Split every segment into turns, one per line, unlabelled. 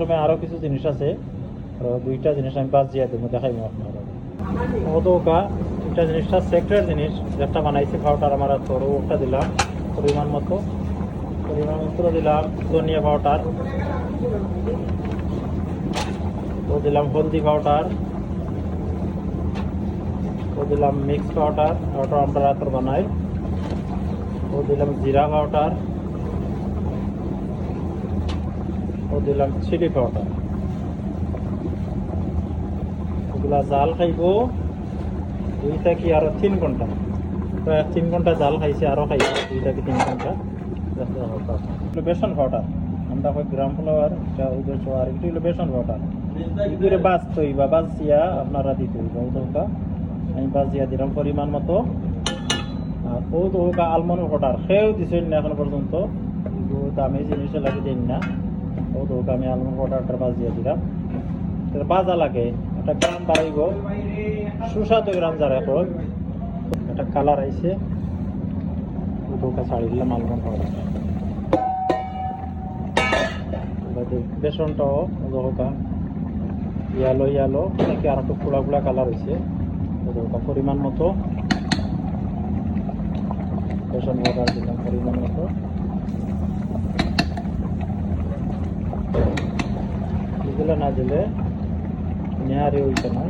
সময় আরও কিছু জিনিস আছে। আরও দুইটা জিনিস আমি বাদ দিয়ে দেবো দেখাইবো আপনারা ওদৌকা দুইটা জিনিসটা সেক্রেট জিনিস, যেটা বানাইছি পাউডার আমার তোর ওটা দিলাম, পরিমাণ মতো। পরিমাণ মতো দিলাম, ধনিয়া পাউডার। ও দিলাম হলদি পাউডার। ও দিলাম মিক্স পাউডার পাউডার আমরা রাত্র বানাই। ও দিলাম জিরা পাউডার। ও দিলাম চিলি পাউডার। ওগুলা জাল খাইব দুইটা কি আরও তিন ঘণ্টা। প্রায় তিন ঘণ্টা জাল খাইছে, আরও খাইছে দুইটা কি তিন ঘণ্টা। এগুলো বেসন পাউডার। আমরা হয় গ্রাম ফ্লাওয়ার, এটা উদ্দেশ্য আর এগুলো হলো বেসন পাউডার। এগুলো বাঁচতই বা বাঁচিয়া আপনারা দিতে হইব ওটা আমি বাজিয়া দিলাম পরিমাণ মতো। আর ও হোকা আলমন্ড পাউডার, সেও দিছেন না এখনও পর্যন্ত। এগুলো দামি জিনিস লাগে দিন না। ও আমি আলমন্ড পাউডারটা বাজিয়া দিলাম। এটা বাজা লাগে, একটা গ্রাম বাড়াইব। সুস্বাদু গ্রাম যারা এখন। একটা কালার আইছে। ওটা ছাড়ি দিলাম আলমন্ড পাউডার বেসনটাও ইয়ালো ইয়ালো নাকি আর একটু খোলা খোলা কালার হয়েছে পরিমাণ মতো। বেসন পাউডার দিলাম পরিমাণ মতো। এগুলো না দিলে নেহারি হইতে না।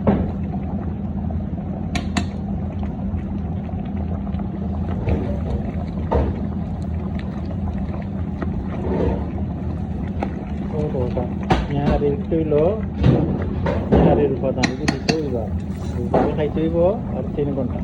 নেহারি একটু হইল। নেহারির উপাদান যদি দিতে হইবা খাইতে হইব আর তিন ঘণ্টা।